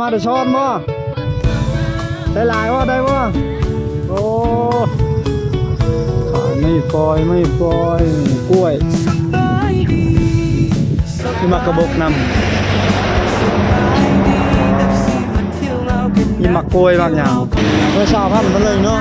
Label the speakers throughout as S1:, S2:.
S1: มาเดี๋ยวช้อนบ่ได้หลายว่าได้บ่โอ้ขายไม่ปล่อยไม่ปล่อยกล้วยมีมักระบกนำมีมักล้วยบางอย่างเมื่อเช้าพันมาเลยเนาะ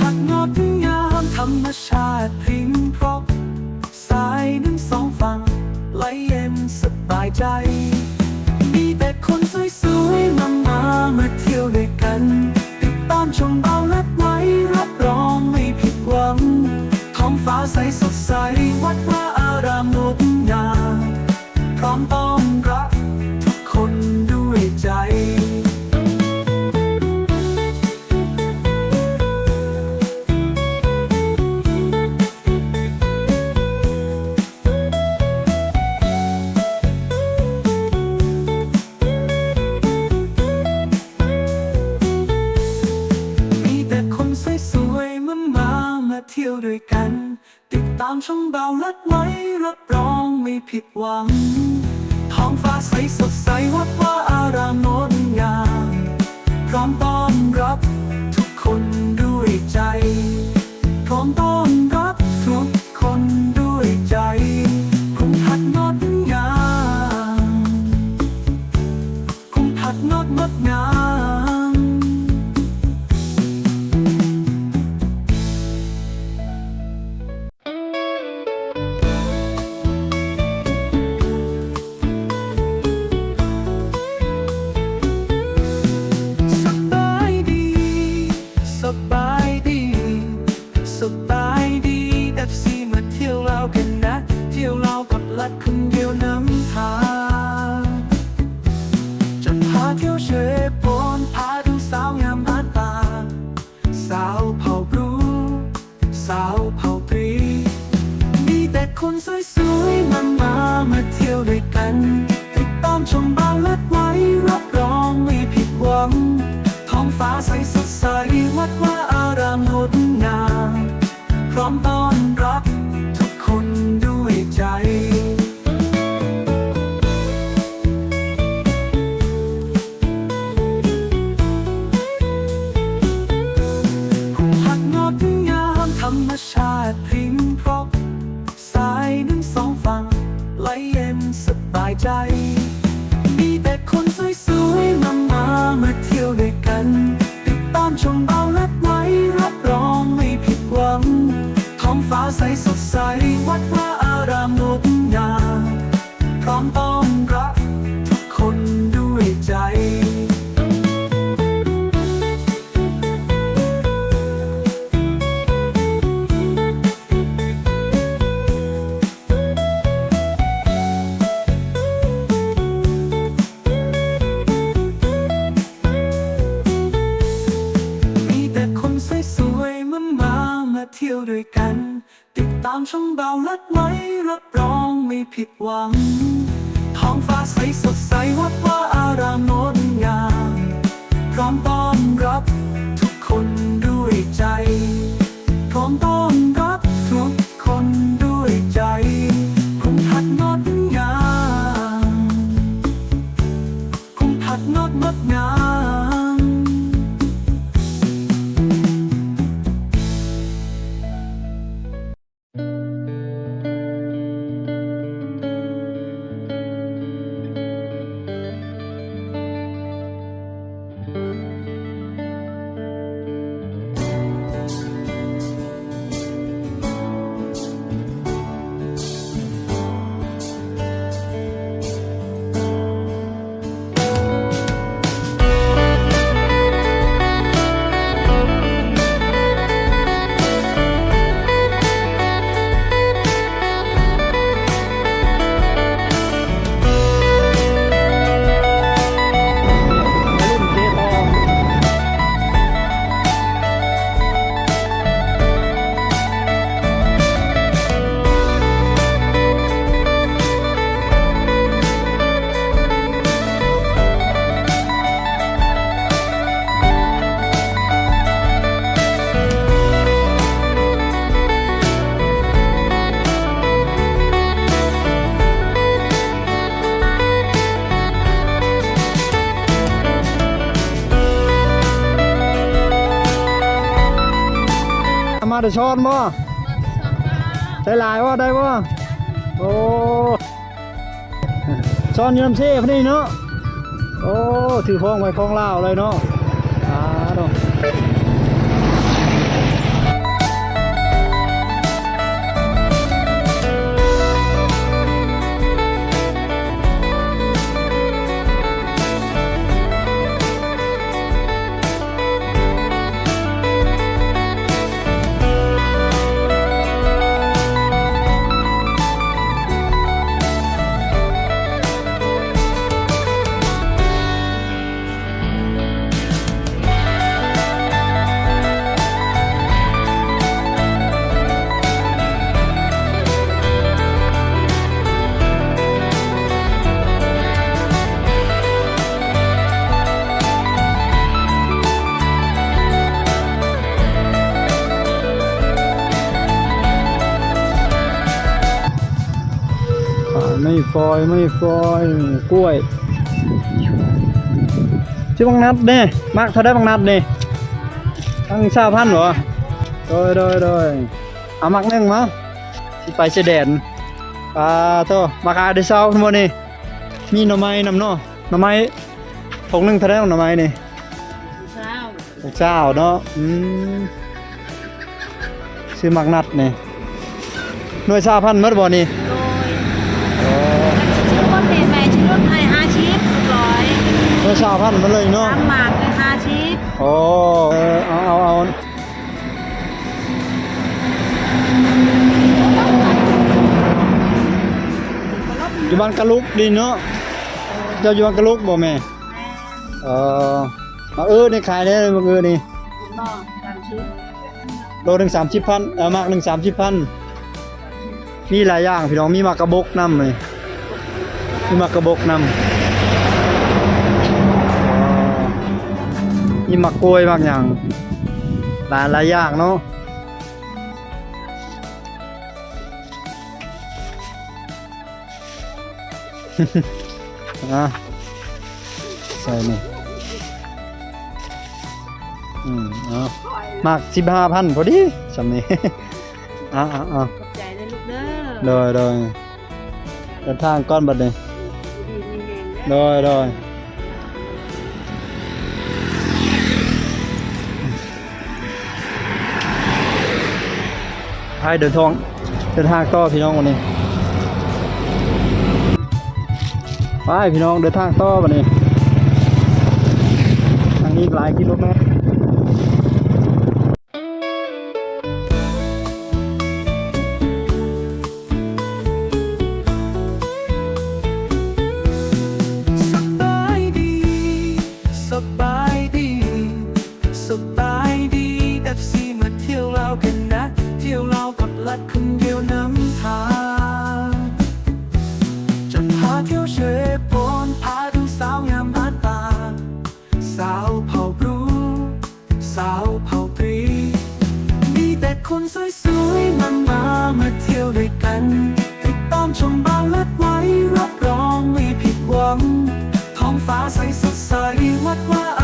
S2: หัก
S3: งดงามธรรมชาติพริ้งพรบสายน้ำสองฝั่งไหลเย็นสบายใจ มีแต่คนสวยๆมามามาเที่ยวด้วยกัน ติดตามชมเบา ช่องเบาลัดไว้รับรองไม่ผิดหวัง ท้องฟ้าใสสดใสวัดว่าอารามงดงามพร้อมต้อนรับทุกคนด้วยใจ พร้อมต้อน ลัดคนเดียวน้ำทางจะพาเที่ยวเชยปนพาดูสาวงามบ้านตา สาวเผ่าบรูสาวเผ่าตรีมีแต่คนสวยๆมามามาเที่ยวด้วยกัน ติดตามชมบ้านเลิศไว้รับรองไม่ผิดหวัง ท้องฟ้าใสสดใสวัดว่าอารามงดงามพร้อมต้อนรับ ท้องฟ้าใสสดใส วัดว่าอารามงดงามพร้อมต้อนรับ ผิดหวัง ท้องฟ้าใสสดใสวัดว่าอาราม
S1: แต่ช้อนบ่ใช้หลายว่าได้บ่โอ้ช้อนอยูน้ำเช่พอดีเนาะโอ้ถือพองไว้พองลาวเลยเนาะ ฟอยไม่ฟอยกล้วยชื่อบางนัดเน่มักเท่าได้บางนัดเน่ตั้งชาพันธุ์เหรอโดยโดยโดยเอามักหนึ่งมั้งไปเสด็จปลาโตมาขายได้เช้าทั้งหมดนี่มีหน่อไม้นำเนาะหน่อไม้ผงหนึ่งเท่าได้หน่อไม้นี่
S2: เช้า
S1: หกเจ้าเนาะอืมซื้อมักนัดนี่หน่วยชาพันธุ์หมดบ่นี่
S2: ชื่อรถเมย์แม่ชื่อรถไทยห้าชิปร้อย
S1: หน่วยชาวพันธุ์มาเลยเนาะ
S2: น้ำหมากเป็นห้าชิป
S1: โอ้เออเอาเอาเอาอยู่บ้านกะลุกดีเนาะเจ้าอยู่บ้านกะลุกบ่แม่เออมาเออนี่ขายได้เลยบังเออนี่
S2: นอกสามชิป
S1: โลหนึ่งสามสิบพันเออมากหนึ่งสามสิบพันมีหลายอย่างพี่น้องมีหมากกระบกนำเลย มีหมากกระบกนำอ๋อมีหมากกล้วยบางอย่างหลายหลายอย่างเนาะอะใส่นี่อืมเอามากสิบห้าพันพอดีสำนี้ อะอะอะ
S2: ขอบใจเลยลูกเด้อ
S1: โดยโดยเดินทางก้อนบัดนี้
S2: ดี มีแหง
S1: โดยโดยให้เดินทองเดินทางต่อพี่น้องวันนี้ไปพี่น้องเดินทางต่อวันนี้ทางนี้หลายกิโลเมตร
S3: เผ่าตรีมีแต่คนสวยๆมามามาเที่ยวด้วยกัน ติดตามชมบ้านเล็ดไว้รับรองไม่ผิดหวัง ท้องฟ้าใสสดใสวัดว่า